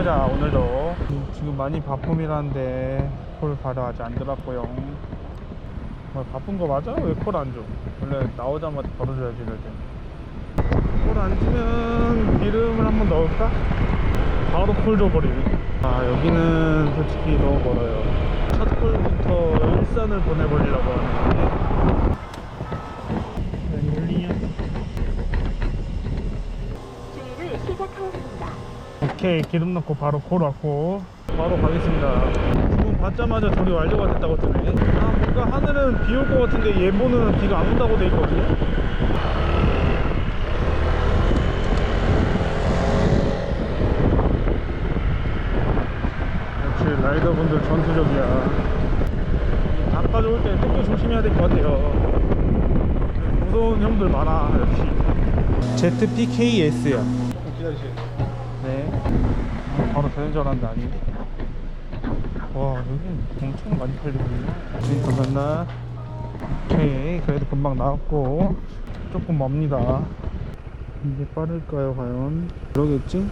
해보자 오늘도 지금 많이 바쁨이라는데 콜 바로 아직 안 들어왔고요 뭐 바쁜 거 맞아? 왜 콜 안 줘? 원래 나오자마자 바로 줘야지 이럴 때콜안 주면 기름을 한번 넣을까? 바로 콜 줘버리기 아 여기는 솔직히 너무 멀어요 첫 콜부터 일산을 보내버리려고 하는데 오케이 기름 넣고 바로 콜 왔고. 바로 가겠습니다. 주문 받자마자 조리 완료가 됐다고 뜨네 아 뭔가 하늘은 비 올 것 같은데 예보는 비가 안 온다고 돼 있거든요. 역시 라이더분들 전투적이야. 이 가져올 때 특히 조심해야 될 것 같아요. 무서운 형들 많아 역시. ZPKS야. 기다리시겠네요. 바로 알았는데 아니네. 와, 여긴 엄청 많이 팔리거든요. 네, 감사합니다. 오케이. 그래도 금방 나왔고, 조금 멉니다. 이게 빠를까요, 과연? 그러겠지?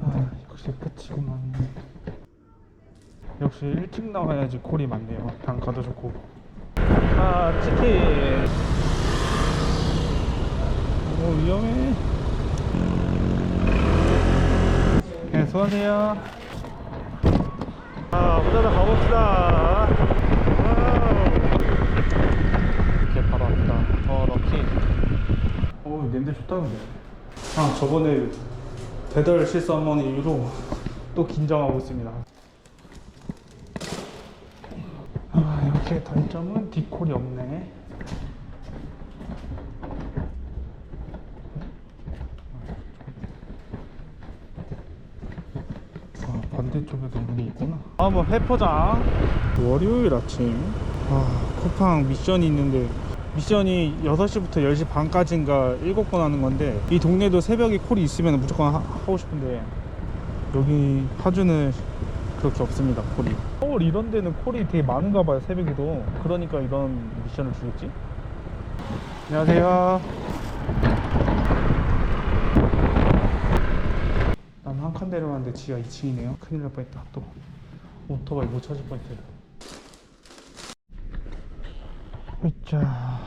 아, 역시 끝이구만. 나와야지 콜이 많네요. 단가도 좋고. 아 치킨 오 위험해. 네 수고하세요. 아 오자다 가봅시다. 이렇게 바로 왔다. 어 럭키. 오 냄새 좋다 근데. 아 저번에 배달 실수 한 번 이후로 또 긴장하고 있습니다. 아, 이렇게 단점은 디콜이 없네. 아, 반대쪽에도 문이 있구나. 아, 뭐 회포장. 월요일 아침. 아, 쿠팡 미션이 있는데 미션이 6시부터 10시 반까지인가 7번 하는 건데 이 동네도 새벽에 콜이 있으면 무조건 하, 하고 싶은데 여기 파주는 그렇게 없습니다 콜이 서울 이런 데는 콜이 되게 많은가 봐요 새벽에도 그러니까 이런 미션을 주겠지 안녕하세요 난한칸 내려왔는데 지하 2층이네요. 큰일 날 뻔했다. 또 오토바이 못 찾을 뻔했어요. 으짜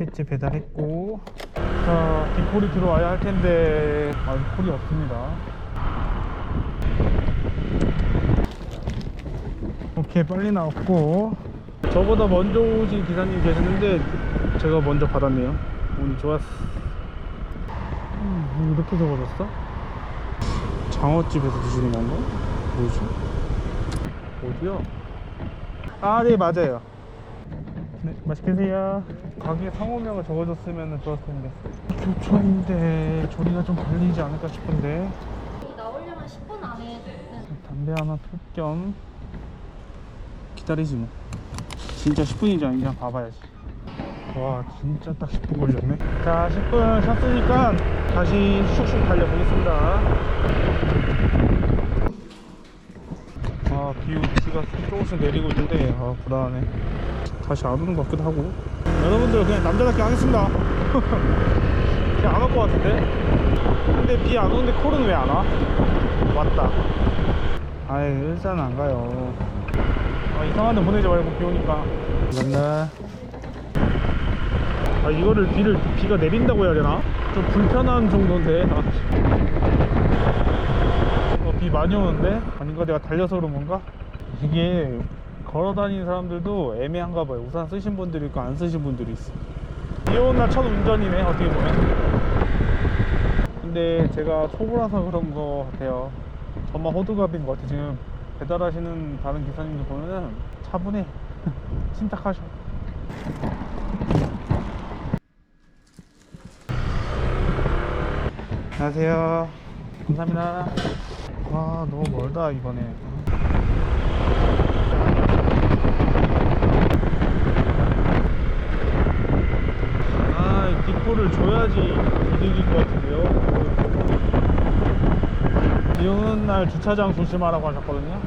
횟집 배달했고. 자 뒷콜이 들어와야 할 텐데 아직 콜이 없습니다. 오케이 빨리 나왔고. 저보다 먼저 오신 기사님 계시는데 제가 먼저 받았네요. 운이 좋았어 음, 이렇게 적어졌어? 장어집에서 드시는 건가? 뭐지? 어디야? 아 네 맞아요. 네 맛있게 드세요. 가게 상호명을 적어줬으면 좋았을 텐데. 교촌인데 조리가 좀 걸리지 않을까 싶은데. 나오려면 10분 안에 담배 하나 필겸 기다리지 뭐. 진짜 10분이지 아닌지 한번 봐봐야지. 와 진짜 딱 10분 걸렸네. 자 10분 쉬었으니까 다시 슉슉 달려보겠습니다. 아 비, 비가 조금씩 내리고 있는데 아 불안하네. 다시 안 오는 것 같기도 하고. 여러분들 그냥 남자답게 하겠습니다. 그냥 안 올 것 같은데? 근데 비 안 오는데 콜은 왜 안 와? 왔다. 아이 일산은 안 가요. 아 이상한 데 보내지 말고 비 오니까. 감사합니다 아 이거를 비를 비가 내린다고 해야 되나? 좀 불편한 정도인데. 아, 어, 비 많이 오는데? 아닌가? 내가 달려서 그런 건가? 이게 걸어 다니는 사람들도 애매한가 봐요. 우산 쓰신 분들이 있고 안 쓰신 분들이 있어. 비 오는 날첫 운전이네 어떻게 보면. 근데 제가 초보라서 그런 거 같아요. 저만 호두갑인 것 같아 지금 배달하시는 다른 기사님들 보면은 차분해. 침착하셔 안녕하세요. 감사합니다. 와 너무 멀다 이번에. 아 뒷골을 줘야지 이득일 것 같은데요? 비 오는 날 주차장 조심하라고 하셨거든요.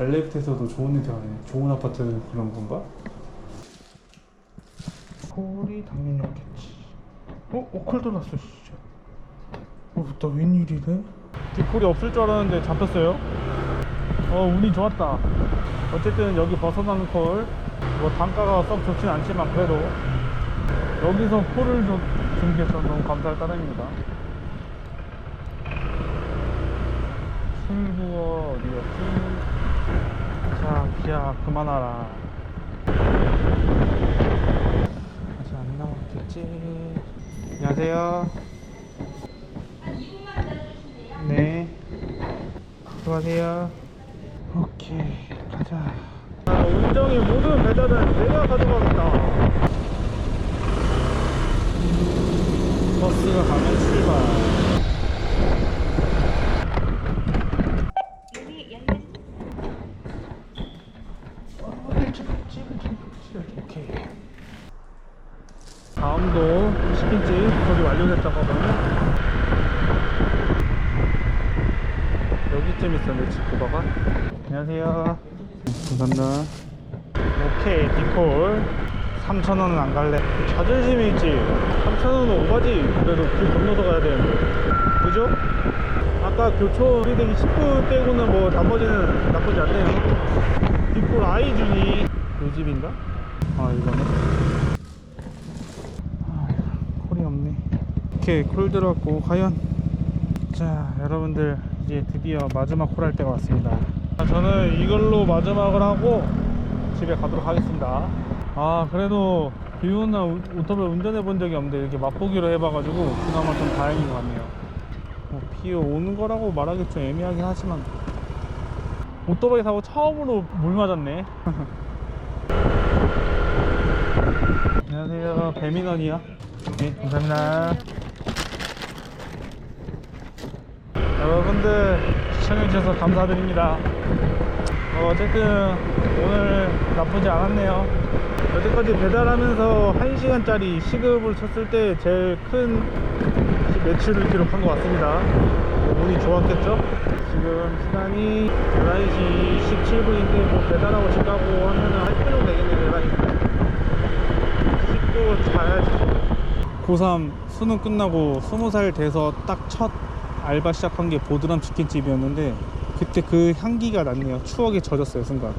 엘리베이터에서도 좋은 냄새 나네. 좋은 아파트 그런 건가? 콜이 당연히 없겠지 어? 어, 콜 돌았어 진짜 어, 나 웬일이래? 뒷콜이 없을 줄 알았는데 잡혔어요 어 운이 좋았다 어쨌든 여기 벗어나는 콜, 뭐 단가가 썩 좋진 않지만 그래도 여기서 콜을 전 너무 감사할 따름입니다. 출구가 어디였지? 자, 기아 그만하라. 아직 안 나왔겠지? 안녕하세요. 네. 수고하세요. 오케이 가자 아, 운정의 모든 배달은 내가 가져가겠다 버스가 가면 출발 문이 열려 오케이 다음도 치킨집 거의 완료됐다고 하면 여기쯤 있었네 집구가가. 안녕하세요. 감사합니다. 오케이 디콜. 3,000원은 안 갈래. 자존심이 있지. 3,000원은 오바지. 그래도 길 건너서 가야 되는데 그죠? 아까 교촌 우리들이 10분 빼고는 뭐 나머지는 나쁘지 않네요. 디콜 아이준이 이 집인가? 아 이거네 아, 콜이 없네 오케이 콜 들어갔고 과연. 자 여러분들 이제 드디어 마지막 콜 할 때가 왔습니다. 아, 저는 이걸로 마지막을 하고 집에 가도록 하겠습니다. 아 그래도 비 오는 날 우- 오토바이 운전해 본 적이 없는데 이렇게 맛보기로 해봐가지고 그나마 좀 다행인 것 같네요. 뭐, 비 오는 거라고 말하기 좀 애매하긴 하지만. 오토바이 타고 처음으로 물 맞았네. 안녕하세요. 배민원이요. 네 감사합니다 여러분들 시청해주셔서 감사드립니다. 어, 어쨌든 오늘 나쁘지 않았네요. 여태까지 배달하면서 1시간짜리 시급을 쳤을 때 제일 큰 매출을 기록한 것 같습니다. 운이 좋았겠죠? 지금 시간이 11시 17분인데 뭐 배달하고 집 가고 하면은 한 10분 정도 되겠네요 11시 씻고 자야지. 고3 수능 끝나고 20살 돼서 딱 첫 알바 시작한 게 보드람 치킨집이었는데 그때 그 향기가 났네요. 추억에 젖었어요 순간.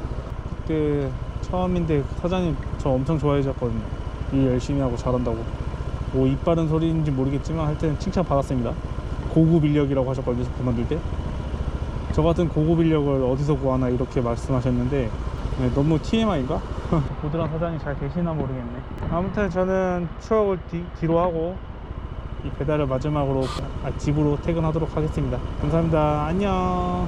그때 처음인데 사장님 저 엄청 좋아해 줬거든요. 일 열심히 하고 잘한다고. 뭐 이빠른 소리인지 모르겠지만 하여튼 칭찬 받았습니다. 고급 인력이라고 하셨거든요 그만둘 때. 저 같은 고급 인력을 어디서 구하나 이렇게 말씀하셨는데 네, 너무 TMI인가? 보드람 사장이 잘 계시나 모르겠네. 아무튼 저는 추억을 뒤, 뒤로 하고 이 배달을 마지막으로 아, 집으로 퇴근하도록 하겠습니다. 감사합니다. 안녕.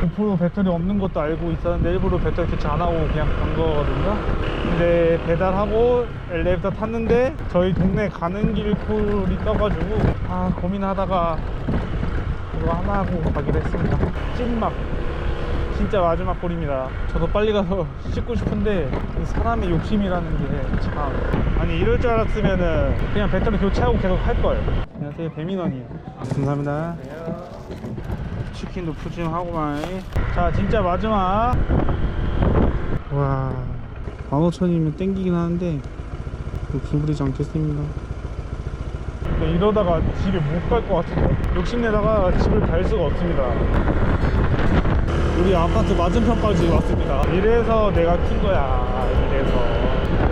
고프로 배터리 없는 것도 알고 있었는데 일부러 배터리 교체 안 하고 그냥 간 거거든요. 근데 배달하고 엘리베이터 탔는데 저희 동네 가는 길 콜이 떠가지고 아 고민하다가 이거 하나 하고 가기로 했습니다. 찐막. 진짜 마지막 콜입니다. 저도 빨리 가서 씻고 싶은데 이 사람의 욕심이라는 게 참. 아니 이럴 줄 알았으면은 그냥 배터리 교체하고 계속 할걸. 안녕하세요. 배민원이에요. 감사합니다. 치킨도 푸짐하고만. 자 진짜 마지막. 와 15,000이면 땡기긴 하는데 뭐 기부리지 않겠습니다 근데 이러다가 집에 못 갈 것 같은데. 욕심내다가 집을 갈 수가 없습니다. 우리 아파트 맞은편까지 왔습니다. 이래서 내가 킨 거야. 이래서.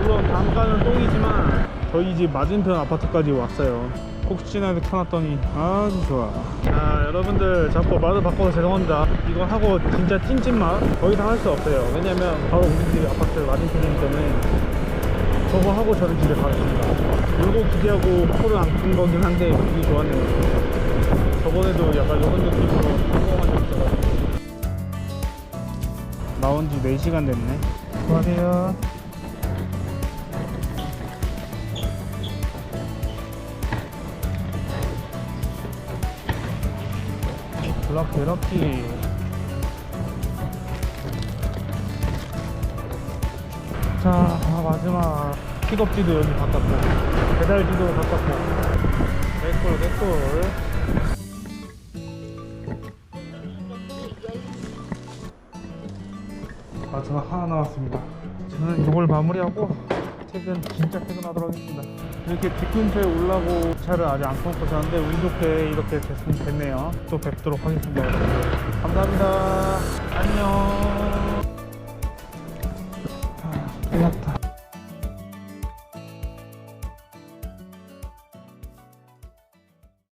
물론 단가는 똥이지만 저희 집 맞은편 아파트까지 왔어요. 혹시나 켜놨더니 아주 좋아. 자 여러분들 자꾸 말을 바꿔서 죄송합니다. 이거 하고 진짜 찐찐맛 더 이상 할수 없어요. 왜냐면 바로 우리 집 아파트 맞은편이기 때문에 저거 하고 저는 집에 가겠습니다 요거 기대하고 코를 안끈 거긴 한데 기분이 좋았네요. 저번에도 약간 이런 느낌으로 성공한 적 있어가지고. 나온 지 4시간 됐네. 수고하세요. 럭키 럭키 자 아, 마지막 픽업지도 여기 가깝고 배달지도 가깝고 개꿀 개꿀 아, 저 하나 나왔습니다. 저는 이걸 마무리하고 퇴근 진짜 퇴근하도록 하겠습니다. 이렇게 집 근처에 올라고 차를 아직 안 끊고 자는데 운 좋게 이렇게 됐으면 됐네요. 또 뵙도록 하겠습니다. 여러분. 감사합니다. 안녕.